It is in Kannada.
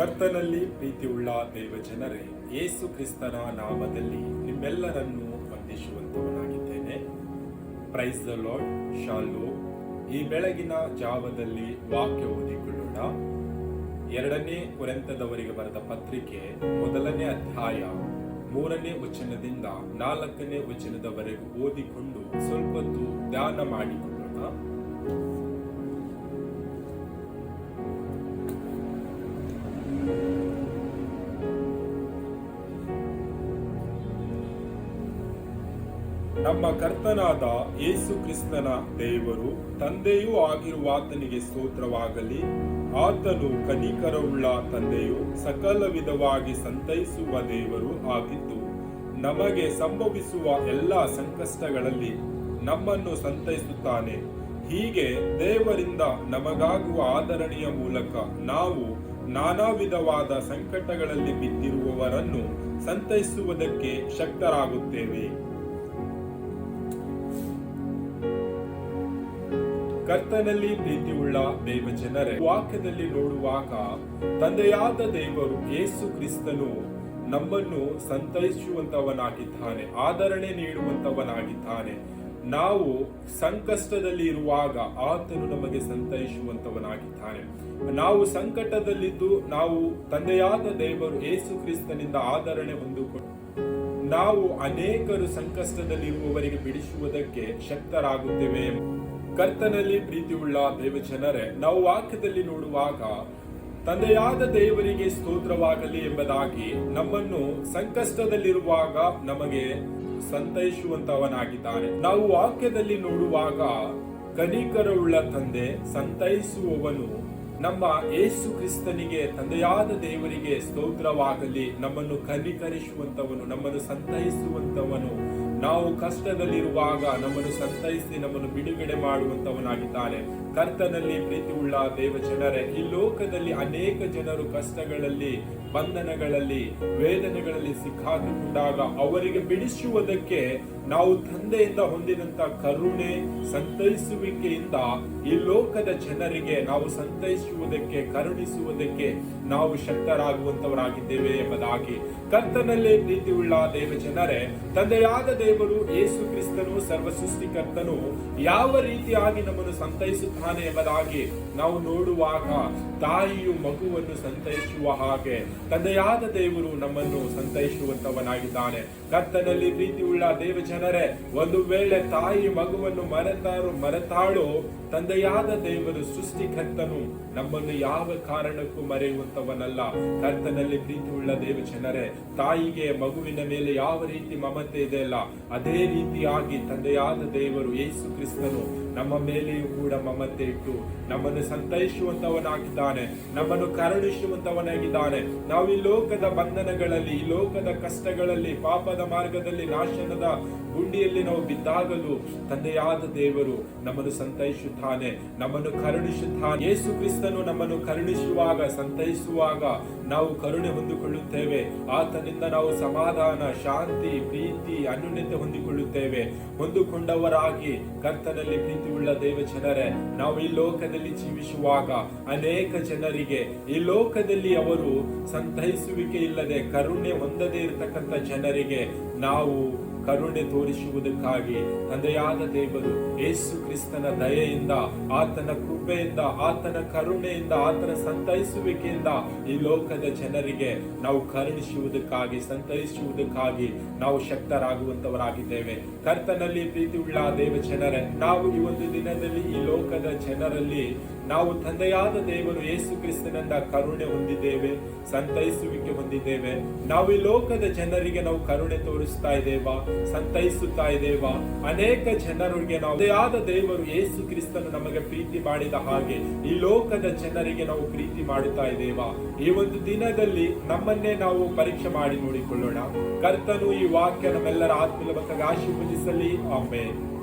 ಕರ್ತನಲ್ಲಿ ಪ್ರೀತಿಯುಳ್ಳ ದೇವ ಜನರೇ ಯೇಸು ಕ್ರಿಸ್ತನ ನಾಮದಲ್ಲಿ ನಿಮ್ಮೆಲ್ಲರನ್ನು ವಂದಿಸುವಂತವನಾಗಿದ್ದೇನೆ. ಪ್ರೈಸ್ ದ ಲಾರ್ಡ್ ಶಾಲು ಈ ಬೆಳಗಿನ ಜಾವದಲ್ಲಿ ವಾಕ್ಯ ಓದಿಕೊಳ್ಳೋಣ. ಎರಡನೇ ಕುರೆಂತದವರಿಗೆ ಬರೆದ ಪತ್ರಿಕೆ ಮೊದಲನೇ ಅಧ್ಯಾಯ ಮೂರನೇ ವಚನದಿಂದ ನಾಲ್ಕನೇ ವಚನದವರೆಗೂ ಓದಿಕೊಂಡು ಸ್ವಲ್ಪೊತ್ತು ಧ್ಯಾನ ಮಾಡಿಕೊಳ್ಳೋಣ. ನಮ್ಮ ಕರ್ತನಾದ ಯೇಸು ಕ್ರಿಸ್ತನ ದೇವರು ತಂದೆಯೂ ಆಗಿರುವ ಆತನಿಗೆ ಸ್ತೋತ್ರವಾಗಲಿ. ಆತನು ಕನಿಕರವುಳ್ಳ ತಂದೆಯು ಸಕಲ ವಿಧವಾಗಿ ಸಂತೈಸುವ ದೇವರು ಆಗಿದ್ದು, ನಮಗೆ ಸಂಭವಿಸುವ ಎಲ್ಲ ಸಂಕಷ್ಟಗಳಲ್ಲಿ ನಮ್ಮನ್ನು ಸಂತೈಸುತ್ತಾನೆ. ಹೀಗೆ ದೇವರಿಂದ ನಮಗಾಗುವ ಆಧರಣೆಯ ಮೂಲಕ ನಾವು ನಾನಾ ವಿಧವಾದ ಸಂಕಟಗಳಲ್ಲಿ ಬಿದ್ದಿರುವವರನ್ನು ಸಂತೈಸುವುದಕ್ಕೆ ಶಕ್ತರಾಗುತ್ತೇವೆ. ಕರ್ತನಲ್ಲಿ ಪ್ರೀತಿಯುಳ್ಳ ದೇವ ಜನರೇ ವಾಕ್ಯದಲ್ಲಿ ನೋಡುವಾಗ ತಂದೆಯಾದ ದೇವರು ಯೇಸು ಕ್ರಿಸ್ತನು ನಮ್ಮನ್ನು ಸಂತೈಸುವಂತವನಾಗಿದ್ದಾನೆ, ಆದರಣೆ ನೀಡುವಂತವನಾಗಿದ್ದಾನೆ. ನಾವು ಸಂಕಷ್ಟದಲ್ಲಿ ಇರುವಾಗ ಆತನು ನಮಗೆ ಸಂತೈಸುವಂತವನಾಗಿದ್ದಾನೆ. ನಾವು ಸಂಕಟದಲ್ಲಿದ್ದು ನಾವು ತಂದೆಯಾದ ದೇವರು ಯೇಸು ಕ್ರಿಸ್ತನಿಂದ ಆದರಣೆ ಹೊಂದಿಕೊಂಡು ನಾವು ಅನೇಕರು ಸಂಕಷ್ಟದಲ್ಲಿರುವವರಿಗೆ ಬಿಡಿಸುವುದಕ್ಕೆ ಶಕ್ತರಾಗುತ್ತೇವೆ. ಕರ್ತನಲ್ಲಿ ಪ್ರೀತಿಯುಳ್ಳ ದೇವಜನರೇ, ನಾವು ವಾಕ್ಯದಲ್ಲಿ ನೋಡುವಾಗ ತಂದೆಯಾದ ದೇವರಿಗೆ ಸ್ತೋತ್ರವಾಗಲಿ ಎಂಬುದಾಗಿ ನಮ್ಮನ್ನು ಸಂಕಷ್ಟದಲ್ಲಿರುವಾಗ ನಮಗೆ ಸಂತೈಸುವಂತವನಾಗಿದ್ದಾನೆ. ನಾವು ವಾಕ್ಯದಲ್ಲಿ ನೋಡುವಾಗ ಕನಿಕರವುಳ್ಳ ತಂದೆ ಸಂತೈಸುವವನು ನಮ್ಮ ಯೇಸು ಕ್ರಿಸ್ತನಿಗೆ, ತಂದೆಯಾದ ದೇವರಿಗೆ ಸ್ತೋತ್ರವಾಗಲಿ. ನಮ್ಮನ್ನು ಕನಿಕರಿಸುವಂತವನು, ನಮ್ಮನ್ನು ಸಂತೈಸುವಂತವನು. ನಾವು ಕಷ್ಟದಲ್ಲಿರುವಾಗ ನಮ್ಮನ್ನು ಸಂತೈಸಿ, ನಮ್ಮನ್ನು ಬಿಡುಗಡೆ ಮಾಡುವಂತವನಾಗಿದ್ದಾನೆ. ಕರ್ತನಲ್ಲಿ ಪ್ರೀತಿಯುಳ್ಳ ದೇವ ಜನರೇ ಈ ಲೋಕದಲ್ಲಿ ಅನೇಕ ಜನರು ಕಷ್ಟಗಳಲ್ಲಿ, ಬಂಧನಗಳಲ್ಲಿ, ವೇದನೆಗಳಲ್ಲಿ ಸಿಕ್ಕಾಕಿಕೊಂಡಾಗ ಅವರಿಗೆ ಬಿಡಿಸುವುದಕ್ಕೆ ನಾವು ತಂದೆಯಿಂದ ಹೊಂದಿದಂತ ಕರುಣೆ, ಸಂತೈಸುವಿಕೆಯಿಂದ ಈ ಲೋಕದ ಜನರಿಗೆ ನಾವು ಸಂತೈಸುವುದಕ್ಕೆ ಕರುಣಿಸುವುದಕ್ಕೆ ನಾವು ಶಕ್ತರಾಗುವಂತವರಾಗಿದ್ದೇವೆ ಎಂಬುದಾಗಿ ಕರ್ತನಲ್ಲೇ ಪ್ರೀತಿಯುಳ್ಳ ದೇವ ಜನರೇ ತಂದೆಯಾದ ದೇವರು ಯೇಸು ಕ್ರಿಸ್ತನು ಸರ್ವ ಸೃಷ್ಟಿಕರ್ತನು ಯಾವ ರೀತಿಯಾಗಿ ನಮ್ಮನ್ನು ಸಂತೈಸುತ್ತಾನೆ ಎಂಬುದಾಗಿ ನಾವು ನೋಡುವಾಗ ತಾಯಿಯು ಮಗುವನ್ನು ಸಂತೈಸುವ ಹಾಗೆ ತಂದೆಯಾದ ದೇವರು ನಮ್ಮನ್ನು ಸಂತೈಸುವಂತವನಾಗಿದ್ದಾನೆ ಕರ್ತನಲ್ಲಿ ಪ್ರೀತಿಯುಳ್ಳ ದೇವ ಜನರೇ ಒಂದು ವೇಳೆ ತಾಯಿ ಮಗುವನ್ನು ಮರೆತಾರು ಮರೆತಾಳು, ತಂದೆಯಾದ ದೇವರು ಸೃಷ್ಟಿಕರ್ತನು ನಮ್ಮನ್ನು ಯಾವ ಕಾರಣಕ್ಕೂ ಮರೆಯುವಂತವನಲ್ಲ ಕರ್ತನಲ್ಲಿ ಪ್ರೀತಿಯುಳ್ಳ ದೇವ ಜನರೇ ತಾಯಿಗೆ ಮಗುವಿನ ಮೇಲೆ ಯಾವ ರೀತಿ ಮಮತೆ ಇದೆ ಅಲ್ಲ ಅದೇ ರೀತಿಯಾಗಿ ತಂದೆಯಾದ ದೇವರು ಯೇಸು ಕ್ರಿಸ್ತನು ನಮ್ಮ ಮೇಲೆಯೂ ಕೂಡ ಮಮತೆ ಇಟ್ಟು ನಮ್ಮನ್ನು ಸಂತೈಸುವಂತವನಾಗಿದ್ದಾನೆ, ನಮ್ಮನ್ನು ಕರುಣಿಸುವಂತವನಾಗಿದ್ದಾನೆ. ನಾವು ಈ ಲೋಕದ ಬಂಧನಗಳಲ್ಲಿ, ಈ ಲೋಕದ ಕಷ್ಟಗಳಲ್ಲಿ, ಪಾಪದ ಮಾರ್ಗದಲ್ಲಿ, ನಾಶನದ ಗುಂಡಿಯಲ್ಲಿ ನಾವು ಬಿದ್ದಾಗಲು ತಂದೆಯಾದ ದೇವರು ನಮ್ಮನ್ನು ಸಂತೈಸುತ್ತಾನೆ, ನಮ್ಮನ್ನು ಕರುಣಿಸುತ್ತಾನೆ. ಯೇಸು ಕ್ರಿಸ್ತನು ನಮ್ಮನ್ನು ಕರುಣಿಸುವಾಗ, ಸಂತೈಸುವಾಗ ನಾವು ಕರುಣೆ ಹೊಂದಿಕೊಳ್ಳುತ್ತೇವೆ. ಆತನಿಂದ ನಾವು ಸಮಾಧಾನ, ಶಾಂತಿ, ಪ್ರೀತಿ, ಅನ್ಯೂನ್ಯತೆ ಹೊಂದಿಕೊಳ್ಳುತ್ತೇವೆ. ಹೊಂದಿಕೊಂಡವರಾಗಿ ಕರ್ತನಲ್ಲಿ ಪ್ರೀತಿಯುಳ್ಳ ದೇವ ಜನರೇ ನಾವು ಈ ಲೋಕದಲ್ಲಿ ಜೀವಿಸುವಾಗ ಅನೇಕ ಜನರಿಗೆ, ಈ ಲೋಕದಲ್ಲಿ ಅವರು ಸಂತೈಸುವಿಕೆ ಇಲ್ಲದೆ ಕರುಣೆ ಹೊಂದದೇ ಇರತಕ್ಕಂಥ ಜನರಿಗೆ ನಾವು ಕರುಣೆ ತೋರಿಸುವುದಕ್ಕಾಗಿ. ತಂದೆಯಾದ ದೇವರು ಏಸು ಕ್ರಿಸ್ತನ ದಯೆಯಿಂದ, ಆತನ ಕೃಪೆಯಿಂದ, ಆತನ ಕರುಣೆಯಿಂದ, ಆತನ ಸಂತೈಸುವಿಕೆಯಿಂದ ಈ ಲೋಕದ ಜನರಿಗೆ ನಾವು ಕರುಣಿಸುವುದಕ್ಕಾಗಿ, ಸಂತೈಸುವುದಕ್ಕಾಗಿ ನಾವು ಶಕ್ತರಾಗುವಂತವರಾಗಿದ್ದೇವೆ. ಕರ್ತನಲ್ಲಿ ಪ್ರೀತಿ ಉಳ್ಳ ದೇವ ಜನರೇ ನಾವು ಈ ಒಂದು ದಿನದಲ್ಲಿ ಈ ಲೋಕದ ಜನರಲ್ಲಿ ನಾವು ತಂದೆಯಾದ ದೇವರು ಯೇಸು ಕ್ರಿಸ್ತನಿಂದ ಕರುಣೆ ಹೊಂದಿದ್ದೇವೆ, ಸಂತೈಸುವಿಕೆ ಹೊಂದಿದ್ದೇವೆ. ನಾವು ಈ ಲೋಕದ ಜನರಿಗೆ ನಾವು ಕರುಣೆ ತೋರಿಸ್ತಾ ಇದ್ದೇವಾ, ಸಂತೈಸುತ್ತಾ ಇದ್ದೇವಾ? ಅನೇಕ ಜನರಿಗೆ ನಾವು ತಂದೆಯಾದ ದೇವರು ಯೇಸು ಕ್ರಿಸ್ತನು ನಮಗೆ ಪ್ರೀತಿ ಮಾಡಿದ ಹಾಗೆ ಈ ಲೋಕದ ಜನರಿಗೆ ನಾವು ಪ್ರೀತಿ ಮಾಡುತ್ತಾ ಇದ್ದೇವಾ? ಈ ಒಂದು ದಿನದಲ್ಲಿ ನಮ್ಮನ್ನೇ ನಾವು ಪರೀಕ್ಷೆ ಮಾಡಿ ನೋಡಿಕೊಳ್ಳೋಣ. ಕರ್ತನು ಈ ವಾಕ್ಯ ನಮ್ಮೆಲ್ಲರ ಆತ್ಮಲ ಆಶೀರ್ವದಿಸಲಿ. ಆಮೇಲೆ